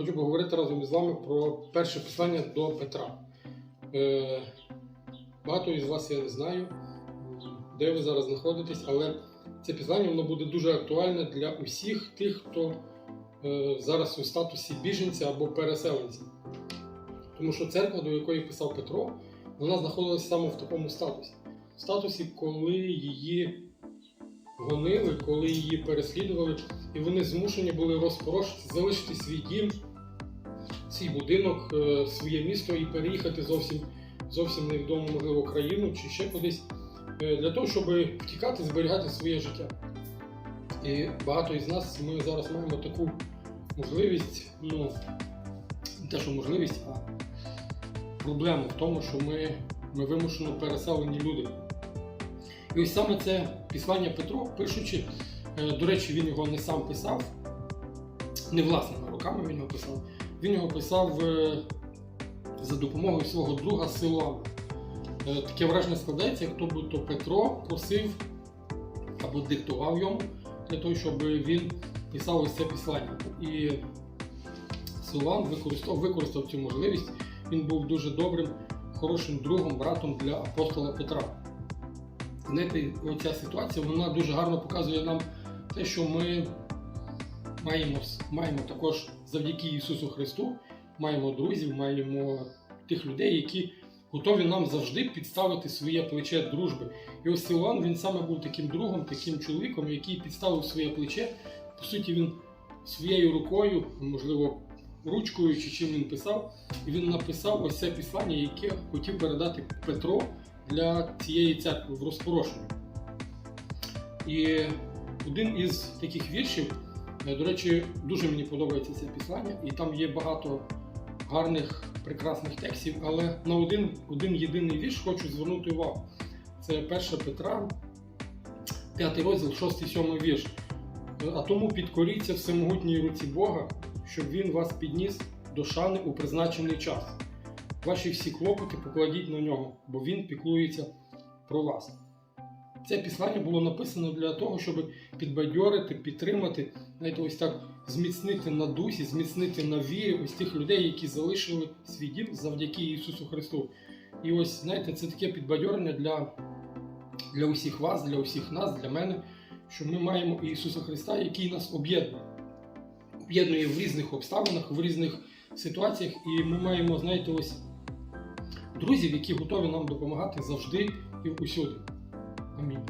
хочу поговорити разом із вами про перше послання до Петра. Е, багато із вас я не знаю, де ви зараз знаходитесь, але це післання воно буде дуже актуальне для усіх тих, хто е, зараз у статусі біженця або переселенця. Тому що церква, до якої писав Петро, вона знаходилася саме в такому статусі. В статусі, коли її гонили, коли її переслідували, і вони змушені були розпорошити, залишити свій дім, свій будинок, е, своє місто і переїхати зовсім, зовсім невідому, можливо, країну чи ще кудись, е, для того, щоб втікати, зберігати своє життя. І багато із нас ми зараз маємо таку можливість, ну, не те, що можливість, а проблему в тому, що ми, ми вимушено переселені люди. І ось саме це післання Петро, пишучи, е, до речі, він його не сам писав, не власними руками він його писав. Він його писав е, за допомогою свого друга Силуана. Е, Таке враження складається, як то будто Петро просив або диктував йому для того, щоб він писав ось це післання. І Силуан використав, використав цю можливість. Він був дуже добрим, хорошим другом, братом для апостола Петра. Знаєте, оця ситуація вона дуже гарно показує нам те, що ми маємо, маємо також завдяки Ісусу Христу, маємо друзів, маємо тих людей, які готові нам завжди підставити своє плече дружби. І ось Силуан, він саме був таким другом, таким чоловіком, який підставив своє плече. По суті, він своєю рукою, можливо, ручкою чи чим він писав, і він написав ось це післання, яке хотів передати Петро для цієї церкви в розпорошенні. І один із таких віршів, до речі, дуже мені подобається це післання, і там є багато гарних, прекрасних текстів, але на один, один єдиний вірш хочу звернути увагу. Це 1 Петра, 5 розділ, 6-7 вірш. Е, А тому підкоріться всемогутній руці Бога, щоб Він вас підніс до шани у призначений час. Ваші всі клопоти покладіть на нього, бо він піклується про вас. Це післання було написано для того, щоб підбадьорити, підтримати, знаєте, ось так зміцнити на дусі, зміцнити на вірі ось тих людей, які залишили свій дім завдяки Ісусу Христу. І ось, знаєте, це таке підбадьорення для, для усіх вас, для усіх нас, для мене, що ми маємо Ісуса Христа, який нас об'єднує. Об'єднує в різних обставинах, в різних ситуаціях, і ми маємо, знаєте, ось друзів, які готові нам допомагати завжди і усюди. Amém.